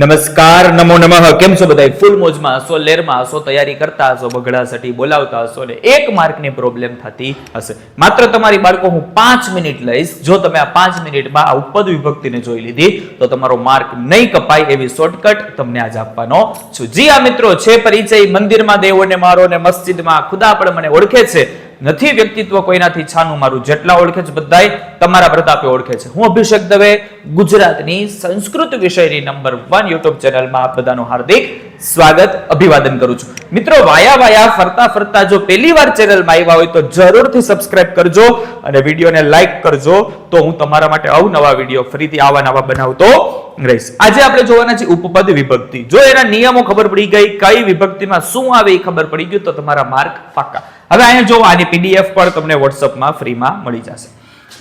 નમસ્કાર, નમો નમઃ. કેમ છો બધા ફૂલ મોજમાં હશો, લેરમાં હશો, તૈયારી કરતા હશો બગડાસટી બોલાવતા હશો ને એક માર્કની પ્રોબ્લેમ થતી હશે. માત્ર તમારી બાળકો હું પાંચ મિનિટ લઈશ. જો તમે આ પાંચ મિનિટમાં આ ઉપદ વિભક્તિને જોઈ લીધી, તો તમારો માર્ક નહીં કપાય એવી શોર્ટકટ તમને આજ આપવાનો છું. જી આ મિત્રો, છે પરિચય. મંદિરમાં દેવોને મારો ને મસ્જિદમાં ખુદા પણ મને ઓળખે છે. નથી વ્યક્તિત્વ કોઈનાથી છાનું મારું, જેટલા ઓળખે છે બધાય તમારા પ્રતાપે ઓળખે છે. હું અભિષેક દવે ગુજરાતની સંસ્કૃત વિષયની નંબર વન યુટ્યુબ ચેનલમાં આપ બધાનું હાર્દિક સ્વાગત, અભિવાદન કરું છું. મિત્રો, વાયા વાયા, ફરતા ફરતા જો પહેલી વાર ચેનલમાં આવ્યા હોય તો જરૂરથી સબસ્ક્રાઇબ કરજો અને વિડીયોને લાઈક કરજો તો હું તમારા માટે અવનવા વીડિયો ફરીથી આવા નવા બનાવતો રહીશ. આજે આપણે જોવાના છે ઉપપદ વિભક્તિ. જો એના નિયમો ખબર પડી ગઈ, કઈ વિભક્તિમાં શું આવે એ ખબર પડી ગયું, તો તમારા માર્ક પાકા હવે અહીંયા જો આની પીડીએફ પણ તમને વોટ્સઅપમાં ફ્રીમાં મળી જશે.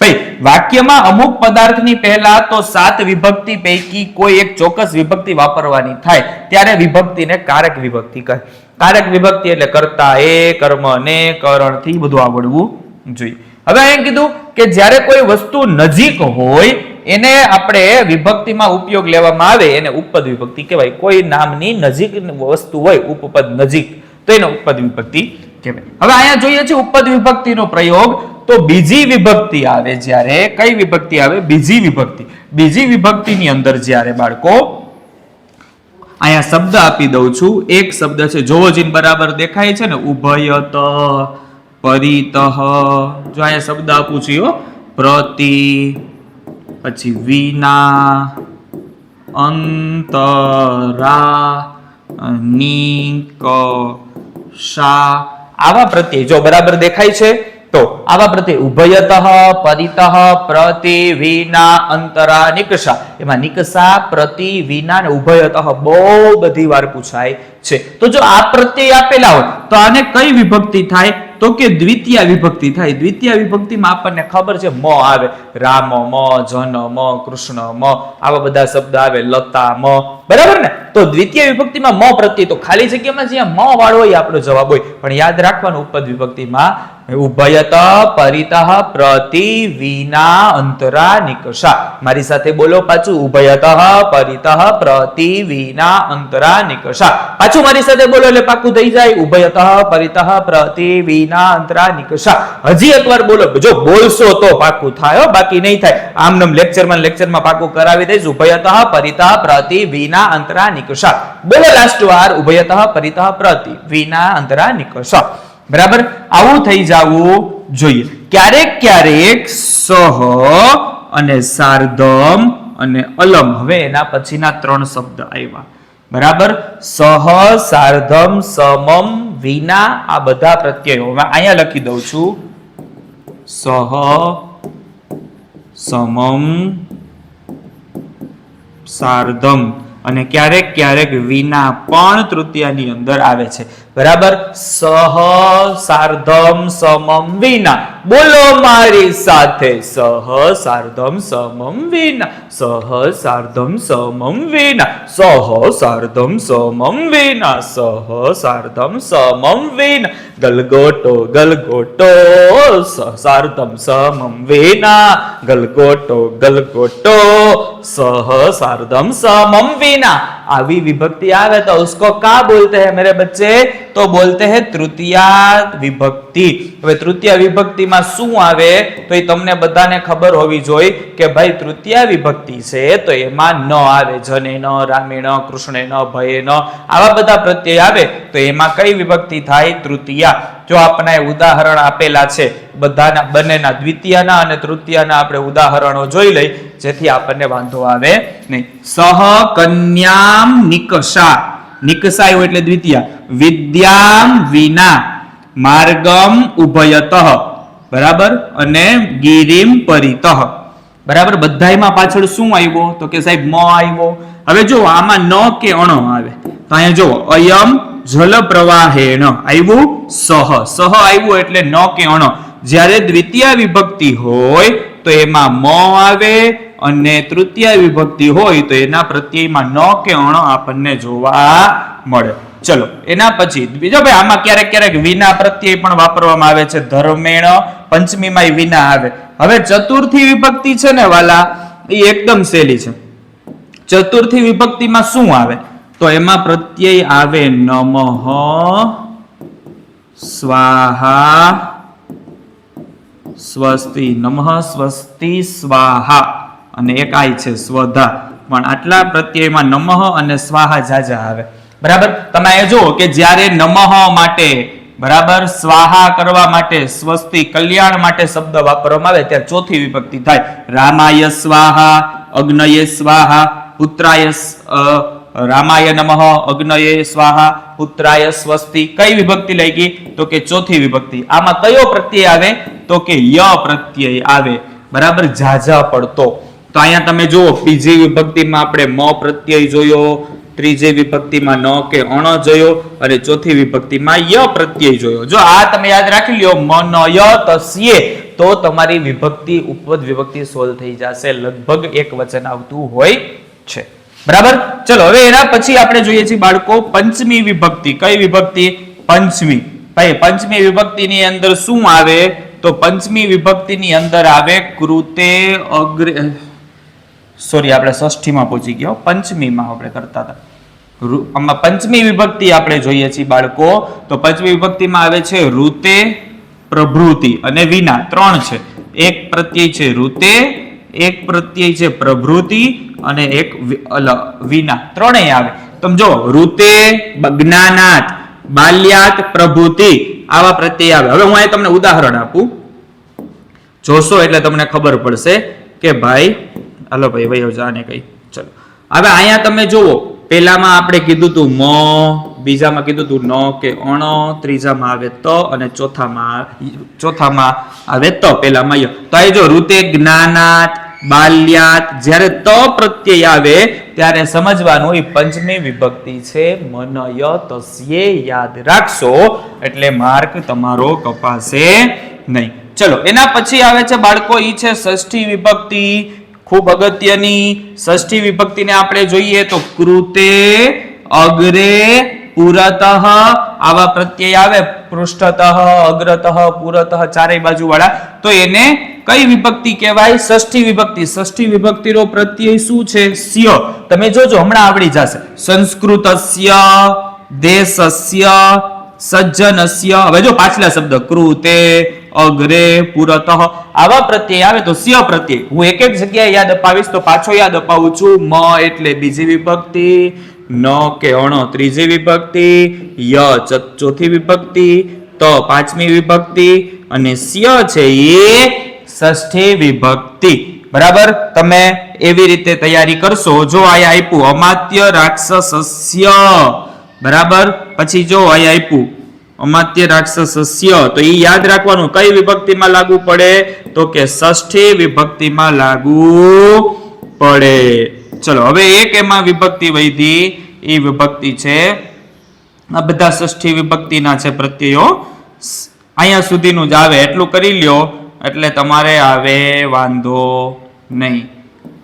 ભાઈ, વાક્યમાં અમુક પદાર્થની પહેલા તો સાત વિભક્તિ પૈકી કોઈ એક ચોક્કસ વિભક્તિ વાપરવાની થાય, ત્યારે વિભક્તિને કારક વિભક્તિ કહે. કારક વિભક્તિ એટલે કરતા, એ, કર્મ ને, કરણથી બધું આવડવું જોઈએ. હવે અહીંયા કીધું કે જ્યારે કોઈ વસ્તુ નજીક હોય, એને આપણે વિભક્તિમાં ઉપયોગ લેવામાં આવે, એને ઉપપદ વિભક્તિ કહેવાય. કોઈ નામની નજીક વસ્તુ હોય, ઉપપદ નજીક, તો એને ઉપપદ વિભક્તિ કહેવાય હવે અહીંયા જોઈએ છે ઉપપદ વિભક્તિનો પ્રયોગ. તો બીજી વિભક્તિ આવે જ્યારે, કઈ વિભક્તિ આવે? બીજી વિભક્તિ. બીજી વિભક્તિની અંદર જ્યારે બાળકો, અહીંયા શબ્દ આપી દઉં છું. એક શબ્દ છે જોવો જીન બરાબર દેખાય છે ને? ઉભયત, પરિતઃ. જો અહીંયા શબ્દ આપું છું. પ્રતિ, પછી વિના, અંતરા, નિકષા આવા પ્રત્યય જો બરાબર દેખાય છે, તો આવા પ્રત્યય ઉભયતઃ પરિતઃ પ્રતિ વિના અંતરા નિકષા. એમાં નિકષા, પ્રતિ વિના ને ઉભયતઃ બહુ બધી વાર પૂછાય છે. તો જો આ પ્રત્યય આપેલા હોય, તો આને કઈ વિભક્તિ થાય? તો કે દ્વિતીય વિભક્તિ થાય. દ્વિતીય વિભક્તિમાં આપણને ખબર છે, મ આવે. રામ, મ, જન, મ, કૃષ્ણ, મ, આવા બધા શબ્દ આવે. લતા, મ. બરાબર ને? તો દ્વિતીય વિભક્તિમાં મ પ્રત્યય તો ખાલી જગ્યામાં જ્યાં મ વાળો હોય આપણો જવાબ હોય. પણ યાદ રાખવાનું ઉપદ વિભક્તિમાં ઉભયત પરિતઃ પ્રતિ વિના અંતરા નિકષા. મારી સાથે બોલો પાછું. ઉભયત પરિતઃ પ્રતિ વિના અંતરા નિકષા. પાછું મારી સાથે બોલો એટલે પાકું થઈ જાય. ઉભયત પરિતઃ પ્રતિ વિના અંતરા નિકષા. હજી એકવાર બોલો. જો બોલશો તો પાકું થાય બાકી નહીં થાય. આમ નમ લેક્ચરમાં લેક્ચરમાં પાકું કરાવી દઈશ. ઉભયત પરિતઃ પ્રતિ વિના અંતરા નિકષા. બોલો લાસ્ટ વાર. ઉભયત પરિતઃ પ્રતિ વિના અંતરા નિકષા. બરાબર? આવું થઈ જવું જોઈએ. ક્યારેક ક્યારેક સહ અને સારધમ અને અલમ. હવે એના પછીના ત્રણ શબ્દ આવ્યા. બરાબર? સહ, સાર્ધમ, સમમ, વિના આ બધા પ્રત્યયો. હવે અહીંયા લખી દઉં છું. સહ, સમમ, સાર્ધમ. અને ક્યારેક ક્યારેક વિના પણ તૃતીયાની અંદર આવે છે. બરાબર? સહ સાર્ધમ સમમ વિના. બોલો મારી સાથે, સહ સાર્ધમ સમમ વિના. સહ સાર્ધમ સમમ વિના. સહ સાર્ધમ સમમ વિના. સહ સાર્ધમ સમમ વિના. ગલગોટો ગલગોટો સાર્ધમ સમમ વિના. ગલગોટો ગલગોટો સહ સારદમ સમમ વિના આવી વિભક્તિ આવે તો उसको का बोलते हैं मेरे बच्चे तो बोलते हैं तृतीया વિભક્તિ હવે તૃતીય વિભક્તિમાં શું આવે તો એ તમને બધાને ખબર હોવી જોઈએ કે ભાઈ તૃતીય વિભક્તિ છે તો એમાં ન આવે જને ન રામે ન કૃષ્ણે ન ભયે ન આવા બધા પ્રત્યય આવે તો એમાં કઈ વિભક્તિ થાય તૃતીયા જો આપણને ઉદાહરણ આપેલા છે બધાના બંનેના દ્વિતીયના અને તૃતીયના આપણે ઉદાહરણો જોઈ લઈ જેથી આપણને વાંધો આવે નહીં સહ કન્યામ નિકષા. નિકષા એવું એટલે દ્વિતીય. વિદ્યામ વિના. માર્ગમ ઉભયત. બરાબર? અને ગિરિમ પરિતઃ. બરાબર? બધાયમાં પાછળ શું આવ્યો? તો કે સાહેબ, મ આવ્યો. હવે જો આમાં ન કે અણ આવે. તો અહીંયા જો અયમ જલ પ્રવાહેણ આવ્યું સહ. સહ આવ્યું એટલે ન કે અણ. જ્યારે દ્વિતીય વિભક્તિ હોય તો એમાં મ આવે અને તૃતીય વિભક્તિ હોય તો એના પ્રત્યયમાં ન કે અણ આપણને જોવા મળે. ચલો, એના પછી બીજો ભાઈ, આમાં ક્યારેક ક્યારેક વિના પ્રત્યય પણ વાપરવામાં આવે છે. ધર્મેણ પંચમીમાં વિના આવે. હવે ચતુર્થી વિભક્તિ છે ને વાલા, એ એકદમ સહેલી છે. ચતુર્થી વિભક્તિમાં શું આવે? તો એમાં પ્રત્યય આવે નમઃ, સ્વાહા સ્વસ્તિ, નમઃ સ્વસ્તિ સ્વાહા. અને એક આય છે સ્વધા. પણ આટલા પ્રત્યયમાં નમઃ અને સ્વાહા જાજા આવે. બરાબર? તમે એ જુઓ કે જ્યારે નમઃ માટે, બરાબર? સ્વાહા કરવા માટે સ્વસ્તિ, કલ્યાણ માટે શબ્દ વાપરવામાં આવે ત્યારે ચોથી વિભક્તિ થાય. રામાય સ્વાહા, અગ્નયે સ્વાહા, પુત્રાય રામાય નમઃ, અગ્નયે સ્વાહા, પુત્રાય સ્વસ્તિ. કઈ વિભક્તિ લઈ ગઈ તો કે ચોથી વિભક્તિ. આમાં કયો પ્રત્યય આવે? તો કે ય પ્રત્યય આવે. બરાબર? ઝાઝા પડતો. તો અહીંયા તમે જુઓ, બીજી વિભક્તિમાં આપણે મ પ્રત્યય જોયો, ત્રીજી વિભક્તિમાં ન કે અણ જોયો, અને ચોથી વિભક્તિમાં ય પ્રત્યય જોયો. જો આ તમે યાદ રાખી લ્યો મ ન ય તસ્યે, તો તમારી વિભક્તિ ઉપપદ વિભક્તિ સોલ્વ થઈ જશે. લગભગ એક વચન આવતું હોય છે. બરાબર? ચલો, હવે એના પછી આપણે જોઈએ છીએ બાળકો પંચમી વિભક્તિ. કઈ વિભક્તિ? પંચમી. ભાઈ, પંચમી વિભક્તિની અંદર શું આવે? તો પંચમી વિભક્તિની અંદર આવે કૃતે અગ્રે સોરી આપણે ષષ્ઠીમાં પહોંચી ગયો પંચમીમાં આપણે કરતા હતા. આમાં પંચમી વિભક્તિ આપણે જોઈએ છીએ બાળકો. તો પંચમી વિભક્તિમાં આવે છે ઋતે પ્રભૃતિ અને વિના. ત્રણ છે. એક પ્રત્યય છે ઋતે એક પ્રત્યય છે પ્રભૃતિ અને એક વિના. ત્રણેય આવે. તમે જો બ- જ્ઞાનાત બાલ્યાત પ્રભૃતિ. આવા પ્રત્યય આવે. હવે હું અહીં તમને ઉદાહરણ આપું. જોશો એટલે તમને ખબર પડશે કે ભાઈ, હાલો ભાઈ ભાઈ જાને કઈ. ચલો. હવે અહીંયા તમે જુઓ, પેલામાં આપણે કીધું તું મ બીજામાં કીધું તું ન કે અણ, ત્રીજામાં આવે ત અને ચોથામાં ચોથામાં આવે ત પેલામાં ય. તો અહીં જો ઋતે જ્ઞાનાત, બાલ્યાત, જ્યારે ત પ્રત્યય આવે, ત્યારે સમજવાનું એ પંચમી વિભક્તિ છે, મનય તસ્યે યાદ રાખશો, એટલે માર્ક તમારો કપાશે નહીં. ચલો, એના પછી આવે છે બાળકો, ઈ છે ષષ્ઠી વિભક્તિ. ખૂબ અગત્યની ષષ્ઠી વિભક્તિને આપણે જોઈએ તો કૃતે, અગ્રે પુરતઃ, આવા પ્રત્યય આવે, પૃષ્ઠતઃ, અગ્રતઃ, પુરતઃ ચારેય બાજુ વાળા તો એને કઈ વિભક્તિ કહેવાય? ષષ્ઠી વિભક્તિ. ષષ્ઠી વિભક્તિનો પ્રત્યય શું છે? સ્ય. તમે જોજો, હમણાં આવડી જશે. સંસ્કૃતસ્ય, દેશસ્ય, સજ્જનસ્ય. હવે જો પાછલા શબ્દ, કૃતે, અગ્રે, પુરતઃ, આવા પ્રત્યય આવે તો સ્ય પ્રત્યય. હું એક એક જગ્યાએ યાદ અપાવીશ તો પાછો યાદ અપાવું છું. મ એટલે બીજી વિભક્તિ. ન કે અણ ત્રીજી વિભક્તિ, ય ચોથી વિભક્તિ, ત, પાંચમી વિભક્તિ અને સ્ય છે એ ષષ્ઠી વિભક્તિ. બરાબર? તમે એવી રીતે તૈયારી કરશો. જો આ આપ્યું, અમાત્ય રાક્ષસસ્ય. બરાબર? પછી જો આયા આપ્યું, અમાત્ય રાક્ષસસ્ય. તો એ યાદ રાખવાનું, કઈ વિભક્તિમાં લાગુ પડે? તો કે ષષ્ઠી વિભક્તિમાં લાગુ પડે. ચલો, હવે એક એમાં વિભક્તિ વૈધી, એ વિભક્તિ છે. આ બધા ષષ્ઠી વિભક્તિના છે પ્રત્યયો. અહીંયા સુધીનું જ આવે, એટલું કરી લ્યો, એટલે તમારે આવે, વાંધો નહીં.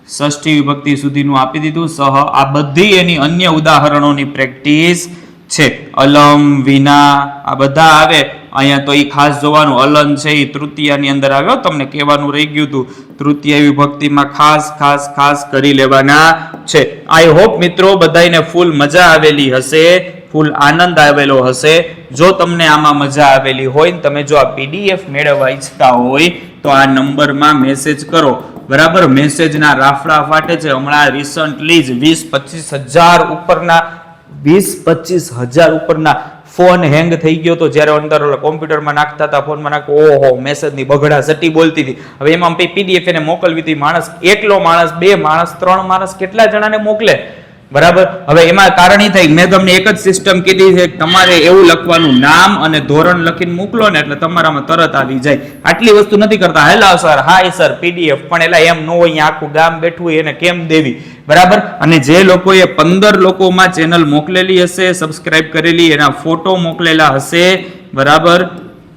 ષષ્ઠી વિભક્તિ સુધીનું આપી દીધું, સહ, આ બધી એની અન્ય ઉદાહરણોની પ્રેક્ટિસ છે. અલમ, વિના, આ બધા આવે. અહીંયા તો એ ખાસ જોવાનું અલન છે એ તૃતીયાની અંદર આવ્યો તમને કહેવાનું રહી ગયું હતું તૃતીય વિભક્તિમાં ખાસ ખાસ ખાસ કરી લેવાના છે. આઈ હોપ મિત્રો બધાને ફૂલ મજા આવેલી હશે, ફૂલ આનંદ આવેલો હશે. જો તમને આમાં મજા આવેલી હોય ને તમે જો આ પીડીએફ મેળવવા ઈચ્છતા હોય, તો આ નંબરમાં મેસેજ કરો. બરાબર? મેસેજના રાફડા ફાટે છે. હમણાં રિસન્ટલી જ વીસ પચીસ હજાર ઉપરના, વીસ પચીસ હજાર ઉપરના ફોન હેંગ થઈ ગયો તો જ્યારે અંદર ઓલા કોમ્પ્યુટરમાં નાખતા હતા, ફોનમાં નાખો ઓહો, મેસેજની બગડા સટી બોલતી હતી. હવે એમાં પીડીએફ એને મોકલવી હતી, માણસ એકલો માણસ, બે માણસ, ત્રણ માણસ, કેટલા જણાને મોકલે? બરાબર? હવે એમાં કારણ એ થાય મેં તમને એક જ સિસ્ટમ કીધી છે તમારે એવું લખવાનું નામ અને ધોરણ લખીને મોકલો ને એટલે તમારામાં તરત આવી જાય. આટલી વસ્તુ નથી કરતા. હેલા સર, હાય સર પીડીએફ પણ એલા એમ ન હોય, અહીંયા આખું ગામ બેઠું હોય, એને કેમ દેવી? બરાબર? અને જે લોકોએ પંદર લોકોમાં ચેનલ મોકલેલી હશે સબસ્ક્રાઇબ કરેલી, એના ફોટો મોકલેલા હશે, બરાબર?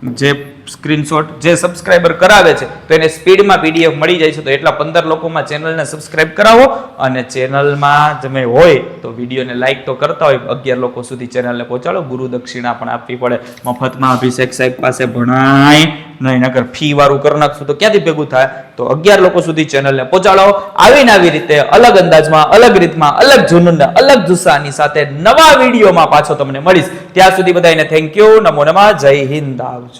જે સ્ક્રીનશોટ જે સબસ્ક્રાઇબર કરાવે છે, તો એને સ્પીડમાં પીડીએફ મળી જાય છે, તો એટલા પંદર લોકોમાં ચેનલને સબસ્ક્રાઇબ કરાવો અને ચેનલમાં તમે હોય તો વિડીયોને લાઇક તો કરતા હોય. અગિયાર લોકો સુધી ચેનલને પહોંચાડો. ગુરુ દક્ષિણા પણ આપવી પડે. મફતમાં અભિષેક સાહેબ પાસે ભણાય નહીં નગર ફી વાળું કરી નાખશું તો ક્યાંથી ભેગું થાય? તો અગિયાર લોકો સુધી ચેનલને પહોંચાડો. આવીને આવી રીતે અલગ અંદાજમાં, અલગ રીતમાં, અલગ જુનૂનને અલગ જુસ્સાની સાથે નવા વિડીયોમાં પાછો તમને મળીશ. ત્યાં સુધી બધાને થેન્ક યુ નમો નમા. જય હિન્દ. આવજો.